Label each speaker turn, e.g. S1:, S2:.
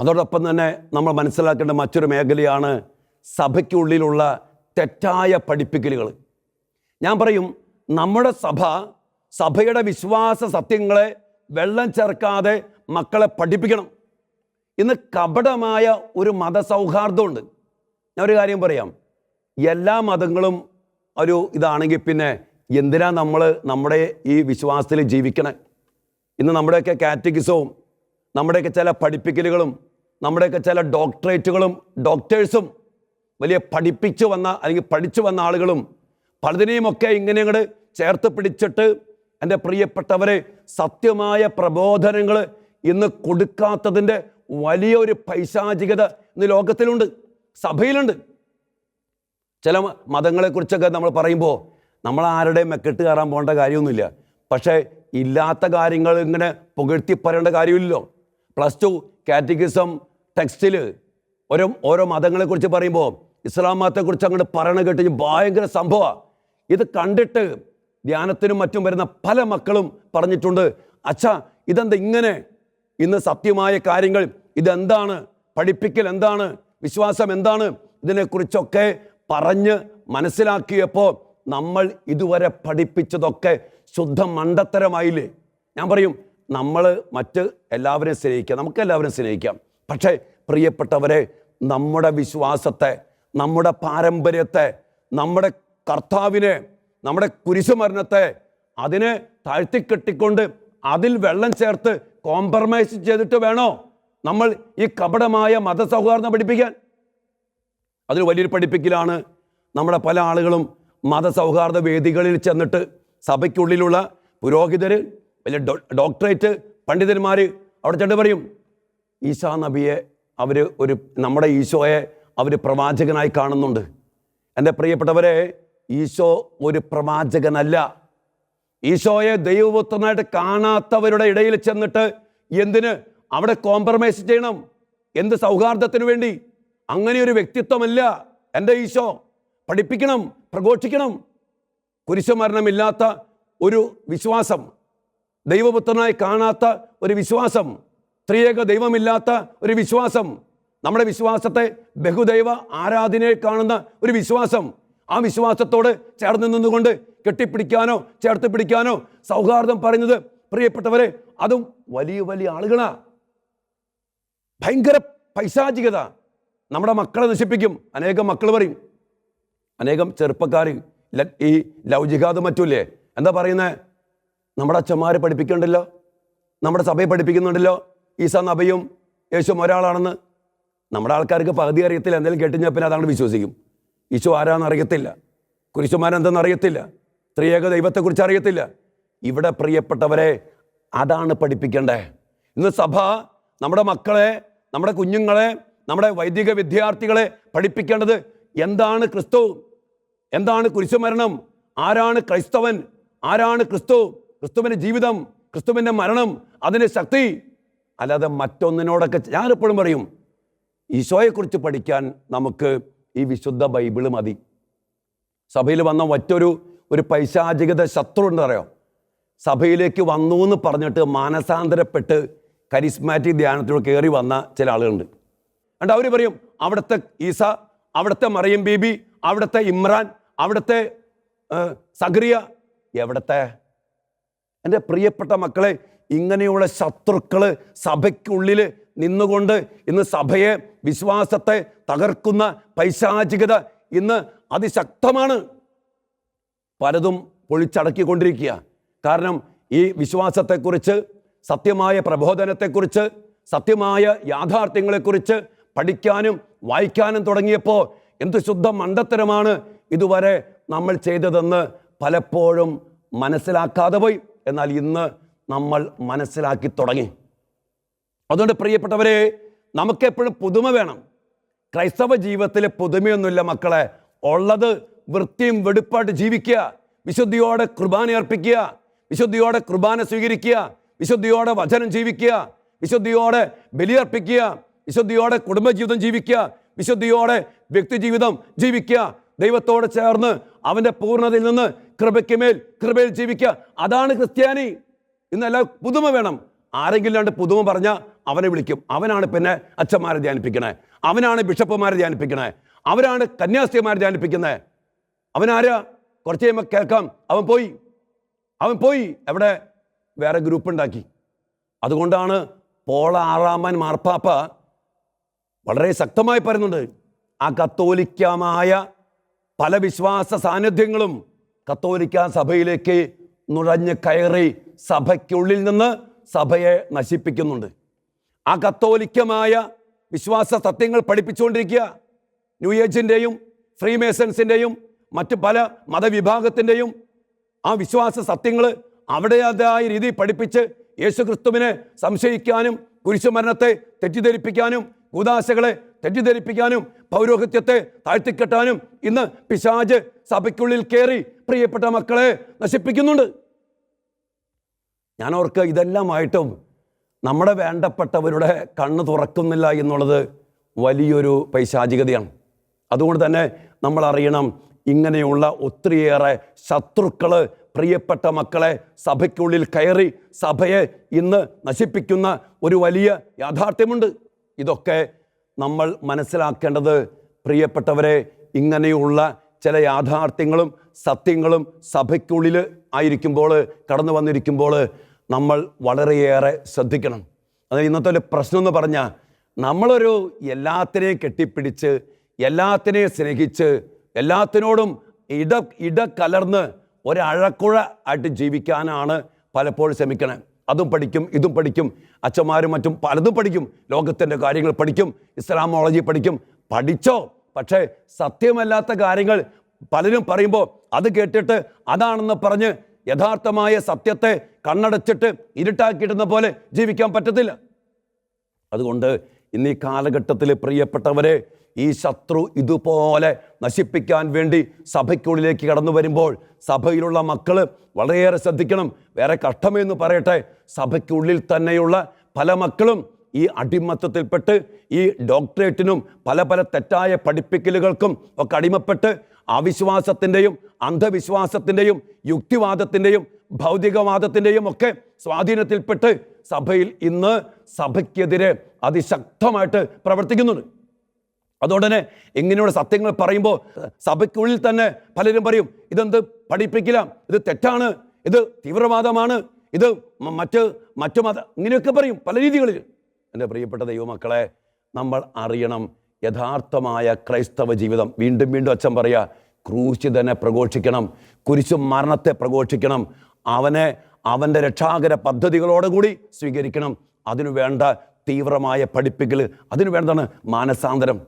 S1: അതോടൊപ്പം തന്നെ നമ്മൾ മനസ്സിലാക്കേണ്ട മറ്റൊരു മേഖലയാണ് സഭയ്ക്കുള്ളിലുള്ള തെറ്റായ പഠിപ്പിക്കലുകൾ. ഞാൻ പറയും നമ്മുടെ സഭ സഭയുടെ വിശ്വാസ സത്യങ്ങളെ വെള്ളം ചേർക്കാതെ മക്കളെ പഠിപ്പിക്കണം. ഇന്ന് കപടമായ ഒരു മതസൗഹാർദ്ദമുണ്ട്. ഞാൻ ഒരു കാര്യം പറയാം. എല്ലാ മതങ്ങളും ഒരു ഇതാണെങ്കിൽ പിന്നെ എന്തിനാ നമ്മൾ നമ്മുടെ ഈ വിശ്വാസത്തിൽ ജീവിക്കണേ? ഇന്ന് നമ്മുടെയൊക്കെ കാറ്റഗിസവും നമ്മുടെയൊക്കെ ചില പഠിപ്പിക്കലുകളും നമ്മുടെയൊക്കെ ചില ഡോക്ടറേറ്റുകളും ഡോക്ടേഴ്സും വലിയ പഠിപ്പിച്ചു വന്ന അല്ലെങ്കിൽ പഠിച്ചു വന്ന ആളുകളും പലതിനെയുമൊക്കെ ഇങ്ങനെ അങ്ങോട്ട് ചേർത്ത് പിടിച്ചിട്ട് എന്റെ പ്രിയപ്പെട്ടവരെ സത്യമായ പ്രബോധനങ്ങൾ ഇന്ന് കൊടുക്കാത്തതിന്റെ വലിയൊരു പൈശാചികത ഇന്ന് ലോകത്തിലുണ്ട് സഭയിലുണ്ട്. ചില മതങ്ങളെക്കുറിച്ചൊക്കെ നമ്മൾ പറയുമ്പോൾ നമ്മൾ ആരുടെയും മെക്കെട്ട് കയറാൻ പോകേണ്ട കാര്യമൊന്നുമില്ല. പക്ഷേ ഇല്ലാത്ത കാര്യങ്ങൾ ഇങ്ങനെ പുകഴ്ത്തി പറയേണ്ട കാര്യമില്ലല്ലോ. പ്ലസ് ടു കാറ്റഗിസം ടെക്സ്റ്റിൽ ഓരോ ഓരോ മതങ്ങളെക്കുറിച്ച് പറയുമ്പോൾ ഇസ്ലാം മതത്തെക്കുറിച്ച് അങ്ങോട്ട് പറയണ കേട്ട് ഭയങ്കര സംഭവമാണ് ഇത് കണ്ടിട്ട് ധ്യാനത്തിനും മറ്റും വരുന്ന പല മക്കളും പറഞ്ഞിട്ടുണ്ട് അച്ഛാ ഇതെന്താ ഇങ്ങനെ? ഇന്ന് സത്യമായ കാര്യങ്ങൾ ഇതെന്താണ്? പഠിപ്പിക്കൽ എന്താണ്? വിശ്വാസം എന്താണ്? ഇതിനെക്കുറിച്ചൊക്കെ പറഞ്ഞ് മനസ്സിലാക്കിയപ്പോൾ നമ്മൾ ഇതുവരെ പഠിപ്പിച്ചതൊക്കെ ശുദ്ധ മണ്ടത്തരമായില്ലേ? ഞാൻ പറയും നമ്മൾ മറ്റ് എല്ലാവരെയും സ്നേഹിക്കാം നമുക്ക് എല്ലാവരും സ്നേഹിക്കാം. പക്ഷേ പ്രിയപ്പെട്ടവരെ നമ്മുടെ വിശ്വാസത്തെ നമ്മുടെ പാരമ്പര്യത്തെ നമ്മുടെ കർത്താവിനെ നമ്മുടെ കുരിശുമരണത്തെ അതിനെ താഴ്ത്തിക്കെട്ടിക്കൊണ്ട് അതിൽ വെള്ളം ചേർത്ത് കോംപ്രമൈസ് ചെയ്തിട്ട് വേണോ നമ്മൾ ഈ കപടമായ മതസൗഹാർദ്ദം പഠിപ്പിക്കാൻ? അതിൽ വലിയൊരു പഠിപ്പിക്കലാണ് നമ്മുടെ പല ആളുകളും മതസൗഹാർദ്ദ വേദികളിൽ ചെന്നിട്ട് സഭയ്ക്കുള്ളിലുള്ള പുരോഹിതർ വലിയ ഡോക്ടറേറ്റ് പണ്ഡിതന്മാർ അവിടെ ചെണ്ട് പറയും ഈശാ നബിയെ അവർ ഒരു നമ്മുടെ ഈശോയെ അവർ പ്രവാചകനായി കാണുന്നുണ്ട്. എന്റെ പ്രിയപ്പെട്ടവരെ ഈശോ ഒരു പ്രവാചകനല്ല. ഈശോയെ ദൈവപുത്രനായിട്ട് കാണാത്തവരുടെ ഇടയിൽ ചെന്നിട്ട് എന്തിന്? അവിടെ കോംപ്രമൈസ് ചെയ്യണം. എന്ത് സൗഹാർദ്ദത്തിന് വേണ്ടി? അങ്ങനെ ഒരു വ്യക്തിത്വമല്ല എന്റെ ഈശോ. പഠിപ്പിക്കണം പ്രഘോഷിക്കണം. കുരിശുമരണമില്ലാത്ത ഒരു വിശ്വാസം. ദൈവപുത്രനായി കാണാത്ത ഒരു വിശ്വാസം ത്രിയേക ദൈവമില്ലാത്ത ഒരു വിശ്വാസം നമ്മുടെ വിശ്വാസത്തെ ബഹുദൈവ ആരാധനയെ കാണുന്ന ഒരു വിശ്വാസം ആ വിശ്വാസത്തോട് ചേർന്ന് നിന്നുകൊണ്ട് കെട്ടിപ്പിടിക്കാനോ ചേർത്ത് പിടിക്കാനോ സൗഹാർദ്ദം പറയുന്നത് പ്രിയപ്പെട്ടവരെ അതും വലിയ വലിയ ആളുകളാ. ഭയങ്കര പൈശാചികത. നമ്മുടെ മക്കളെ നശിപ്പിക്കും. അനേകം മക്കൾ പറയും. അനേകം ചെറുപ്പക്കാർ ഈ ലവ് ജിഹാദ് മറ്റുമില്ലേ എന്താ പറയുന്നത് നമ്മുടെ അച്ഛന്മാർ പഠിപ്പിക്കണ്ടല്ലോ? നമ്മുടെ സഭയെ പഠിപ്പിക്കുന്നുണ്ടല്ലോ? ഈസ നബയും യേശുവും ഒരാളാണെന്ന്. നമ്മുടെ ആൾക്കാർക്ക് പകുതി അറിയത്തില്ല. എന്തെങ്കിലും കേട്ടുകഴിഞ്ഞാൽ പിന്നെ അതങ്ങോട്ട് വിശ്വസിക്കും. ഈശോ ആരാന്ന് അറിയത്തില്ല. കുരിശുമാരെന്തെന്ന് അറിയത്തില്ല. സ്ത്രീയേക ദൈവത്തെക്കുറിച്ച് അറിയത്തില്ല. ഇവിടെ പ്രിയപ്പെട്ടവരെ അതാണ് പഠിപ്പിക്കേണ്ടേ ഇന്ന് സഭ നമ്മുടെ മക്കളെ നമ്മുടെ കുഞ്ഞുങ്ങളെ നമ്മുടെ വൈദിക വിദ്യാർത്ഥികളെ പഠിപ്പിക്കേണ്ടത് എന്താണ് ക്രിസ്തു? എന്താണ് കുരിശുമരണം? ആരാണ് ക്രൈസ്തവൻ? ആരാണ് ക്രിസ്തു? ക്രിസ്തുവിന്റെ ജീവിതം ക്രിസ്തുവിന്റെ മരണം അതിന്റെ ശക്തി. അല്ലാതെ മറ്റൊന്നിനോടൊക്കെ ഞാനെപ്പോഴും പറയും ഈശോയെക്കുറിച്ച് പഠിക്കാൻ നമുക്ക് ഈ വിശുദ്ധ ബൈബിൾ മതി. സഭയിൽ വന്ന മറ്റൊരു ഒരു പൈശാചികത ശത്രു ഉണ്ടറിയോ സഭയിലേക്ക് വന്നു എന്ന് പറഞ്ഞിട്ട് മാനസാന്തരപ്പെട്ട് കരിസ്മാറ്റിക് ധ്യാനത്തിലൂടെ കയറി വന്ന ചില ആളുകളുണ്ട്. അണ്ട് അവർ പറയും അവിടുത്തെ ഈസ അവിടുത്തെ മറിയം ബീബി അവിടുത്തെ ഇമ്രാൻ അവിടുത്തെ സഗ്രിയ എവിടത്തെ എന്റെ പ്രിയപ്പെട്ട മക്കളെ ഇങ്ങനെയുള്ള ശത്രുക്കൾ സഭയ്ക്കുള്ളിൽ നിന്നുകൊണ്ട് ഇന്ന് സഭയെ വിശ്വാസത്തെ തകർക്കുന്ന പൈശാചികത ഇന്ന് അതിശക്തമാണ്. പലതും പൊളിച്ചടക്കിക്കൊണ്ടിരിക്കുക. കാരണം ഈ വിശ്വാസത്തെക്കുറിച്ച് സത്യമായ പ്രബോധനത്തെക്കുറിച്ച് സത്യമായ യാഥാർത്ഥ്യങ്ങളെക്കുറിച്ച് പഠിക്കാനും വായിക്കാനും തുടങ്ങിയപ്പോൾ എന്ത് ശുദ്ധ മണ്ടത്തരമാണ് ഇതുവരെ നമ്മൾ ചെയ്തതെന്ന് പലപ്പോഴും മനസ്സിലാക്കാതെ പോയി. എന്നാൽ ഇന്ന് നമ്മൾ മനസ്സിലാക്കി തുടങ്ങി. അതുകൊണ്ട് പ്രിയപ്പെട്ടവരെ നമുക്കെപ്പോഴും പുതുമ വേണം. ക്രൈസ്തവ ജീവിതത്തിൽ പുതുമയൊന്നുമില്ല മക്കളെ. ഉള്ളത് വൃത്തിയും വെടുപ്പായിട്ട് ജീവിക്കുക. വിശുദ്ധിയോടെ കുർബാന അർപ്പിക്കുക. വിശുദ്ധിയോടെ കുർബാന സ്വീകരിക്കുക. വിശുദ്ധിയോടെ വചനം ജീവിക്കുക. വിശുദ്ധിയോടെ ബലിയർപ്പിക്കുക വിശുദ്ധിയോടെ കുടുംബജീവിതം ജീവിക്കുക. വിശുദ്ധിയോടെ വ്യക്തിജീവിതം ജീവിക്കുക. ദൈവത്തോട് ചേർന്ന് അവന്റെ പൂർണതയിൽ നിന്ന് കൃപയ്ക്ക് മേൽ കൃപയിൽ ജീവിക്കുക. അതാണ് ക്രിസ്ത്യാനി. ഇന്നല്ല പുതുമ വേണം. ആരെങ്കിലും രണ്ട് പുതുമ പറഞ്ഞ അവനെ വിളിക്കും. അവനാണ് പിന്നെ അച്ഛന്മാരെ ധ്യാനിപ്പിക്കണേ. അവനാണ് ബിഷപ്പുമാരെ ധ്യാനിപ്പിക്കണേ. അവരാണ് കന്യാസ്ത്രീമാരെ ധ്യാനിപ്പിക്കുന്നത് അവനാരാ? കുറച്ച് കഴിയുമ്പോൾ കേൾക്കാം. അവൻ പോയി. അവൻ പോയി. എവിടെ? വേറെ ഗ്രൂപ്പ് ഉണ്ടാക്കി. അതുകൊണ്ടാണ് പോള ആറാമൻ മാർപ്പാപ്പ വളരെ ശക്തമായി പറയുന്നുണ്ട്. ആ കത്തോലിക്കമായ പല വിശ്വാസ സാന്നിധ്യങ്ങളും കത്തോലിക്ക സഭയിലേക്ക് നുഴഞ്ഞ് കയറി സഭയ്ക്കുള്ളിൽ നിന്ന് സഭയെ നശിപ്പിക്കുന്നുണ്ട്. ആ കത്തോലിക്കമായ വിശ്വാസ സത്യങ്ങൾ പഠിപ്പിച്ചുകൊണ്ടിരിക്കുക. ന്യൂ ഏജിന്റെയും ഫ്രീമേസൺസിന്റെയും മറ്റ് പല മതവിഭാഗത്തിന്റെയും ആ വിശ്വാസ സത്യങ്ങൾ അവിടേതായ രീതിയിൽ പഠിപ്പിച്ച് യേശുക്രിസ്തുവിനെ സംശയിക്കാനും കുരിശുമരണത്തെ തെറ്റിദ്ധരിപ്പിക്കാനും കൂതാശകളെ തെറ്റിദ്ധരിപ്പിക്കാനും പൗരോഹിത്യത്തെ താഴ്ത്തിക്കെട്ടാനും ഇന്ന് പിശാജ് സഭയ്ക്കുള്ളിൽ കയറി പ്രിയപ്പെട്ട മക്കളെ നശിപ്പിക്കുന്നുണ്ട്. ഞാൻ ഓർക്ക് ഇതെല്ലാമായിട്ടും നമ്മുടെ വേണ്ടപ്പെട്ടവരുടെ കണ്ണ് തുറക്കുന്നില്ല എന്നുള്ളത് വലിയൊരു പൈശാചികതയാണ്. അതുകൊണ്ട് തന്നെ നമ്മൾ അറിയണം ഇങ്ങനെയുള്ള ഒത്തിരിയേറെ ശത്രുക്കൾ പ്രിയപ്പെട്ട മക്കളെ സഭയ്ക്കുള്ളിൽ കയറി സഭയെ ഇന്ന് നശിപ്പിക്കുന്ന ഒരു വലിയ യാഥാർത്ഥ്യമുണ്ട്. ഇതൊക്കെ നമ്മൾ മനസ്സിലാക്കേണ്ടത് പ്രിയപ്പെട്ടവരെ ഇങ്ങനെയുള്ള ചില യാഥാർത്ഥ്യങ്ങളും സത്യങ്ങളും സഭയ്ക്കുള്ളിൽ ആയിരിക്കുമ്പോൾ കടന്നു വന്നിരിക്കുമ്പോൾ നമ്മൾ വളരെയേറെ ശ്രദ്ധിക്കണം. അത് ഇന്നത്തെ ഒരു പ്രശ്നം എന്ന് പറഞ്ഞാൽ നമ്മളൊരു എല്ലാത്തിനെയും കെട്ടിപ്പിടിച്ച് എല്ലാത്തിനെയും സ്നേഹിച്ച് എല്ലാത്തിനോടും ഇട ഇട കലർന്ന് ഒരഴക്കുഴ ആയിട്ട് ജീവിക്കാനാണ് പലപ്പോഴും ശ്രമിക്കണേ. അതും പഠിക്കും ഇതും പഠിക്കും അച്ഛന്മാരും മറ്റും പലതും പഠിക്കും. ലോകത്തിന്റെ കാര്യങ്ങൾ പഠിക്കും ഇസ്ലാമോളജി പഠിക്കും. പഠിച്ചോ? പക്ഷേ സത്യമല്ലാത്ത കാര്യങ്ങൾ പലരും പറയുമ്പോൾ അത് കേട്ടിട്ട് അതാണെന്ന് പറഞ്ഞ് യഥാർത്ഥമായ സത്യത്തെ കണ്ണടച്ചിട്ട് ഇരുട്ടാക്കിയിടുന്ന പോലെ ജീവിക്കാൻ പറ്റത്തില്ല. അതുകൊണ്ട് ഇന്ന് കാലഘട്ടത്തിൽ പ്രിയപ്പെട്ടവരെ ഈ ശത്രു ഇതുപോലെ നശിപ്പിക്കാൻ വേണ്ടി സഭയ്ക്കുള്ളിലേക്ക് കടന്നു വരുമ്പോൾ സഭയിലുള്ള മക്കൾ വളരെയേറെ ശ്രദ്ധിക്കണം. വേറെ കഷ്ടമെന്ന് പറയട്ടെ സഭയ്ക്കുള്ളിൽ തന്നെയുള്ള പല മക്കളും ഈ അടിമത്തത്തിൽപ്പെട്ട് ഈ ഡോക്ടറേറ്റിനും പല പല തെറ്റായ പഠിപ്പിക്കലുകൾക്കും ഒക്കെ അടിമപ്പെട്ട് അവിശ്വാസത്തിന്റെയും അന്ധവിശ്വാസത്തിന്റെയും യുക്തിവാദത്തിന്റെയും ഭൗതികവാദത്തിന്റെയും ഒക്കെ സ്വാധീനത്തിൽപ്പെട്ട് സഭയിൽ ഇന്ന് സഭയ്ക്കെതിരെ അതിശക്തമായിട്ട് പ്രവർത്തിക്കുന്നുണ്ട്. അതുകൊണ്ട് തന്നെ ഇങ്ങനെയുള്ള സത്യങ്ങൾ പറയുമ്പോൾ സഭയ്ക്കുള്ളിൽ തന്നെ പലരും പറയും ഇതെന്ത് പഠിപ്പിക്കില്ല ഇത് തെറ്റാണ്. ഇത് തീവ്രവാദമാണ്. ഇത് മറ്റ് മറ്റു മത ഇങ്ങനെയൊക്കെ പറയും പല രീതികളിൽ. എന്റെ പ്രിയപ്പെട്ട ദൈവമക്കളെ നമ്മൾ അറിയണം യഥാർത്ഥമായ ക്രൈസ്തവ ജീവിതം. വീണ്ടും വീണ്ടും അച്ഛൻ പറയുക ക്രൂശിതനെ പ്രഘോഷിക്കണം കുരിശും മരണത്തെ പ്രഘോഷിക്കണം അവനെ അവന്റെ രക്ഷാകര പദ്ധതികളോടുകൂടി സ്വീകരിക്കണം. അതിനു വേണ്ട തീവ്രമായ പഠിപ്പിക്കൽ അതിനു വേണ്ടതാണ് മാനസാന്തരം.